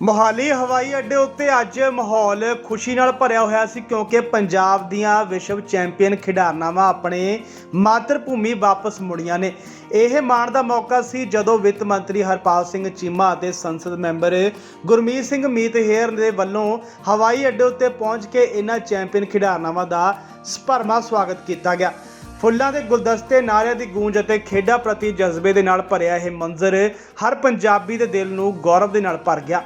ਮੋਹਾਲੀ ਹਵਾਈ ਅੱਡੇ ਉੱਤੇ ਅੱਜ ਮਾਹੌਲ ਖੁਸ਼ੀ ਨਾਲ ਭਰਿਆ ਹੋਇਆ ਸੀ ਕਿਉਂਕਿ ਪੰਜਾਬ ਦੀਆਂ ਵਿਸ਼ਵ ਚੈਂਪੀਅਨ ਖਿਡਾਰਨਾਵਾਂ ਆਪਣੇ ਮਾਤਰ ਭੂਮੀ ਵਾਪਸ ਮੁੜੀਆਂ ਨੇ। ਇਹ ਮਾਣ ਦਾ ਮੌਕਾ ਸੀ ਜਦੋਂ ਵਿੱਤ ਮੰਤਰੀ ਹਰਪਾਲ ਸਿੰਘ ਚੀਮਾ ਅਤੇ ਸੰਸਦ ਮੈਂਬਰ ਗੁਰਮੀਤ ਸਿੰਘ ਮੀਤ ਹੇਅਰ ਦੇ ਵੱਲੋਂ ਹਵਾਈ ਅੱਡੇ ਉੱਤੇ ਪਹੁੰਚ ਕੇ ਇਹਨਾਂ ਚੈਂਪੀਅਨ ਖਿਡਾਰਨਾਵਾਂ ਦਾ ਸਪਰਮਾ ਸਵਾਗਤ ਕੀਤਾ ਗਿਆ। ਫੁੱਲਾਂ ਦੇ ਗੁਲਦਸਤੇ, ਨਾਰਿਆਂ ਦੀ ਗੂੰਜ ਅਤੇ ਖੇਡਾਂ ਪ੍ਰਤੀ ਜਜ਼ਬੇ ਦੇ ਨਾਲ ਭਰਿਆ ਇਹ ਮੰਜ਼ਰ ਹਰ ਪੰਜਾਬੀ ਦੇ ਦਿਲ ਨੂੰ ਗੌਰਵ ਦੇ ਨਾਲ ਭਰ ਗਿਆ।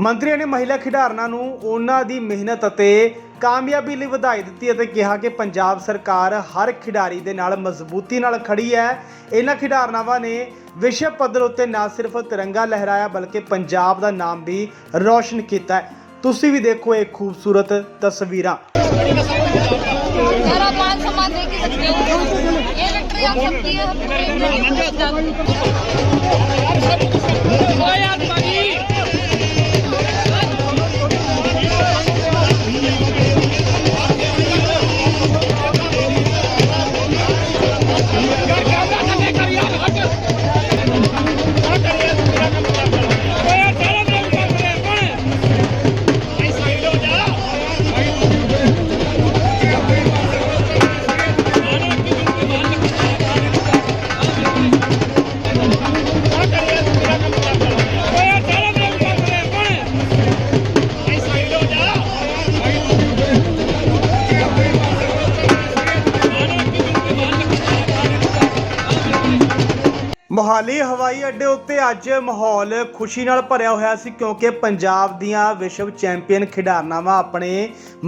ਮੰਤਰੀਆਂ ਨੇ ਮਹਿਲਾ ਖਿਡਾਰਨਾਂ ਨੂੰ ਉਹਨਾਂ ਦੀ ਮਿਹਨਤ ਅਤੇ ਕਾਮਯਾਬੀ ਲਈ ਵਧਾਈ ਦਿੱਤੀ ਅਤੇ ਕਿਹਾ ਕਿ ਪੰਜਾਬ ਸਰਕਾਰ ਹਰ ਖਿਡਾਰੀ ਦੇ ਨਾਲ ਮਜ਼ਬੂਤੀ ਨਾਲ ਖੜੀ ਹੈ ਇਹਨਾਂ ਖਿਡਾਰਨਾਵਾਂ ਨੇ ਵਿਸ਼ਵ ਪੱਧਰ ਉੱਤੇ ਨਾ ਸਿਰਫ ਤਿਰੰਗਾ ਲਹਿਰਾਇਆ ਬਲਕਿ ਪੰਜਾਬ ਦਾ ਨਾਮ ਵੀ ਰੌਸ਼ਨ ਕੀਤਾ ਹੈ ਤੁਸੀਂ ਵੀ ਦੇਖੋ ਇਹ ਖੂਬਸੂਰਤ ਤਸਵੀਰਾਂ सारा मान सम्मान दे के सकते हो ये विक्ट्री आप सबकी है पूरे इंडिया कोई ਮੋਹਾਲੀ ਹਵਾਈ ਅੱਡੇ ਉੱਤੇ ਅੱਜ ਮਾਹੌਲ ਖੁਸ਼ੀ ਨਾਲ ਭਰਿਆ ਹੋਇਆ ਸੀ ਕਿਉਂਕਿ ਪੰਜਾਬ ਦੀਆਂ ਵਿਸ਼ਵ ਚੈਂਪੀਅਨ ਖਿਡਾਰਨਾਵਾਂ ਆਪਣੇ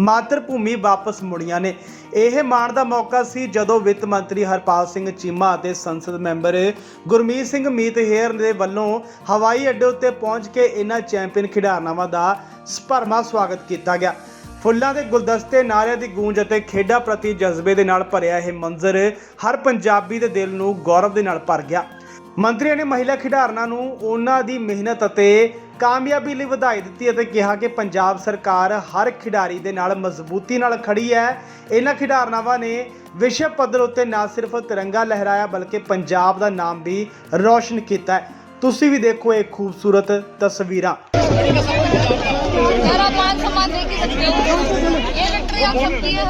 ਮਾਤਰ ਭੂਮੀ ਵਾਪਸ ਮੁੜੀਆਂ ਨੇ। ਇਹ ਮਾਣ ਦਾ ਮੌਕਾ ਸੀ ਜਦੋਂ ਵਿੱਤ ਮੰਤਰੀ ਹਰਪਾਲ ਸਿੰਘ ਚੀਮਾ ਅਤੇ ਸੰਸਦ ਮੈਂਬਰ ਗੁਰਮੀਤ ਸਿੰਘ ਮੀਤਹੇਰ ਦੇ ਵੱਲੋਂ ਹਵਾਈ ਅੱਡੇ ਉੱਤੇ ਪਹੁੰਚ ਕੇ ਇਹਨਾਂ ਚੈਂਪੀਅਨ ਖਿਡਾਰਨਾਵਾਂ ਦਾ ਸਪਰਮਾ ਸਵਾਗਤ ਕੀਤਾ ਗਿਆ। ਫੁੱਲਾਂ ਦੇ ਗੁਲਦਸਤੇ ਨਾਰਿਆਂ ਦੀ ਗੂੰਜ ਅਤੇ ਖੇਡਾਂ ਪ੍ਰਤੀ ਜਜ਼ਬੇ ਦੇ ਨਾਲ ਭਰਿਆ ਇਹ ਮੰਜ਼ਰ ਹਰ ਪੰਜਾਬੀ ਦੇ ਦਿਲ ਨੂੰ ਗੌਰਵ ਦੇ ਨਾਲ ਭਰ ਗਿਆ। ਮੰਤਰੀਆਂ ਨੇ ਮਹਿਲਾ ਖਿਡਾਰਨਾਂ ਨੂੰ ਉਹਨਾਂ ਦੀ ਮਿਹਨਤ ਅਤੇ ਕਾਮਯਾਬੀ ਲਈ ਵਧਾਈ ਦਿੱਤੀ ਅਤੇ ਕਿਹਾ ਕਿ ਪੰਜਾਬ ਸਰਕਾਰ ਹਰ ਖਿਡਾਰੀ ਦੇ ਨਾਲ ਮਜ਼ਬੂਤੀ ਨਾਲ ਖੜੀ ਹੈ ਇਹਨਾਂ ਖਿਡਾਰਨਾਵਾਂ ਨੇ ਵਿਸ਼ਵ ਪੱਧਰ ਉੱਤੇ ਨਾ ਸਿਰਫ ਤਿਰੰਗਾ ਲਹਿਰਾਇਆ ਬਲਕਿ ਪੰਜਾਬ ਦਾ ਨਾਮ ਵੀ ਰੌਸ਼ਨ ਕੀਤਾ ਹੈ ਤੁਸੀਂ ਵੀ ਦੇਖੋ ਇਹ ਖੂਬਸੂਰਤ ਤਸਵੀਰਾਂ सारा मान सम्मान दे के सकते हो ये विक्ट्री आप सबकी है